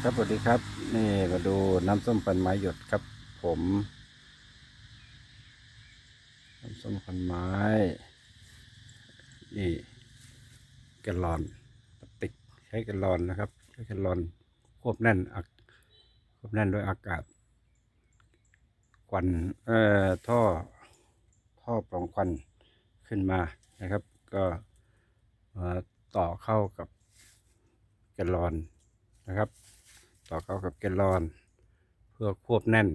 ครับสวัสดีครับ นี่มาดูน้ำส้มปันไม้หยดครับ ผม น้ำส้มปันไม้ นี่แกลลอนพลาสติกใช้แกลลอนนะครับใช้แกลลอนควบแน่นอักควบแน่นด้วยอากาศควันเอ่อท่อท่อปล่องควันขึ้นมานะครับ ก็ต่อเข้ากับ แกลลอนนะครับ ต่อเข้ากับแกลลอน เพื่อควบแน่น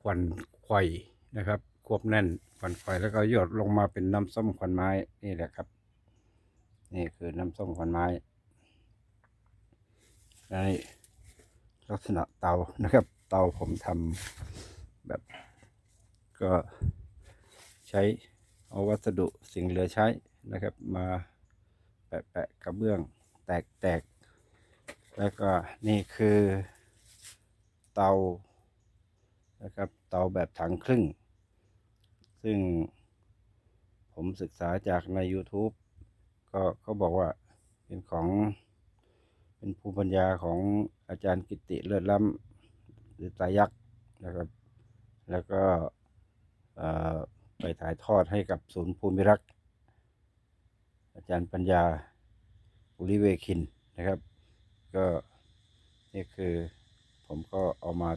ควันไขว่นะครับ ควบแน่นควันไขว่แล้วก็หยดลงมาเป็นน้ำส้มควันไม้นี่แหละครับ นี่คือน้ำส้มควันไม้ในลักษณะเตานะครับ เตาผมทำแบบก็ใช้เอาวัสดุสิ่งเหลือใช้นะครับมา แปะๆกระเบื้องแตกๆแล้วก็นี่คือเตานะครับเตาแบบถังครึ่ง ซึ่งผมศึกษาจากใน YouTube ก็เขาบอกว่าเป็นของเป็นภูมิปัญญาของอาจารย์กิติเลิศล้ำหรือตายักษ์นะครับ แล้วก็ไปถ่ายทอดให้กับศูนย์ภูมิรักษ์ อาจารย์ปัญญาอุริเวคินนะครับ ก็นี่คือผมก็เอามา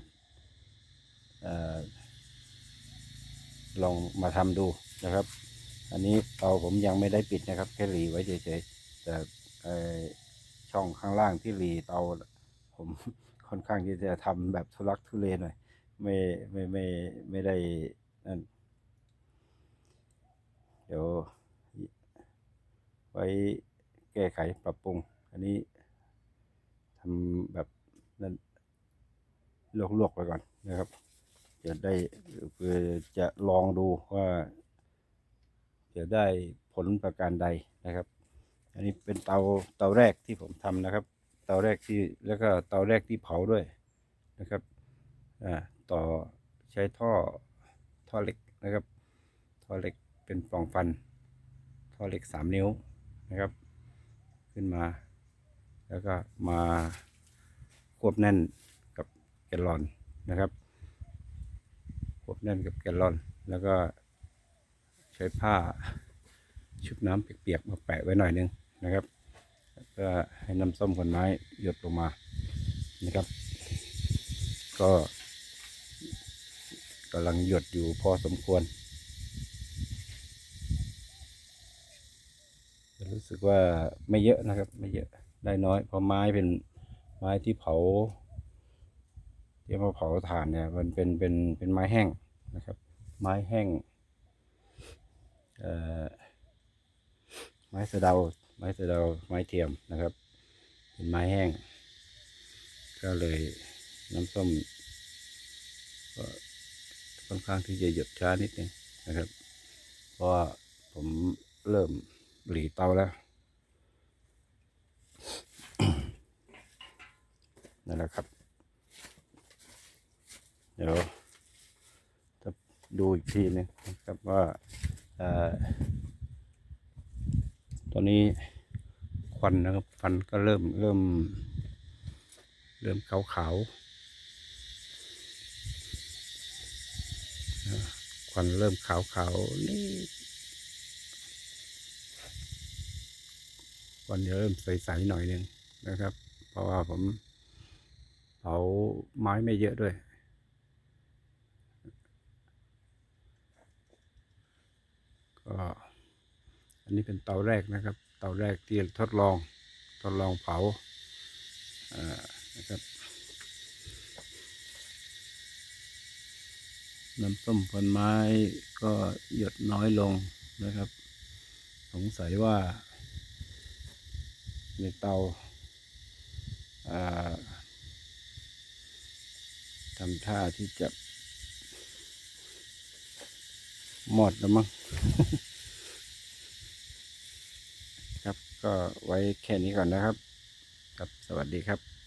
อ่อลองมาทำดูนะครับ อันนี้เตาผมยังไม่ได้ปิดนะครับแค่หลีไว้เฉยๆแต่ช่องข้างล่างที่หลีเตาผมค่อนข้างที่จะทำแบบทุลักทุเลหน่อยไม่ไม่ไม่ไม่ได้นั่นเดี๋ยว ไว้แก้ไขปรับปรุง อันนี้ทำแบบนั้นลวกๆไปก่อนนะครับ จะได้เพื่อจะลองดูว่า จะได้ผลประการใดนะครับ อันนี้เป็นเตาเตาแรกที่ผมทำนะครับ เตาแรกที่แล้วก็เตาแรกที่เผาด้วยนะครับอ่าต่อใช้ท่อท่อเหล็กนะครับ ท่อเหล็กเป็นปล่องฟัน ท่อเหล็กสามนิ้ว นะครับ ขึ้นมา แล้วก็มาควบแน่นกับแกลลอนนะครับควบแน่นกับแกลลอน แล้วก็ใช้ผ้าชุบน้ำเปียกๆมาแปะไว้หน่อยนึงนะครับเพื่อให้น้ำส้มผลไม้หยดลงมานะครับ ก็กำลังหยดอยู่พอสมควร รู้สึกว่าไม่เยอะนะครับ ไม่เยอะได้น้อยเพราะไม้เป็นไม้ที่เผาที่มาเผาถ่านเนี่ย มันเป็นเป็นเป็นไม้แห้งนะครับ ไม้แห้งเอ่อไม้สะเดา ไม้สะเดา ไม้เทียมนะครับ เป็นไม้แห้ง ก็เลยน้ำส้มก็ค่อนข้างที่จะหยดช้านิดนึงนะครับ เพราะผมเริ่ม หลีเตาแล้วนั่นแหละครับ เดี๋ยวจะดูอีกทีนึงนะครับว่าอตอนนี้ควันนะครับควันก็เริ่มเริ่ม เริ่มขาวขาวๆควันเริ่มขาวขาวๆนี่ค วันจะเริ่มใสๆหน่อยหนึ่งนะครับ เพราะว่าผมเผาไม้ไม่เยอะด้วย ก็อันนี้เป็นเตาแรกนะครับ เตาแรกที่ทดลองทดลองเผาเอ่อนะครับน้ำส้มผลไม้ก็หยดน้อยลงนะครับ สงสัยว่า ในเตาอ่าทำท่าที่จะหมดแล้วมั้งครับก็ไว้แค่นี้ก่อนนะครับ ครับสวัสดีครับ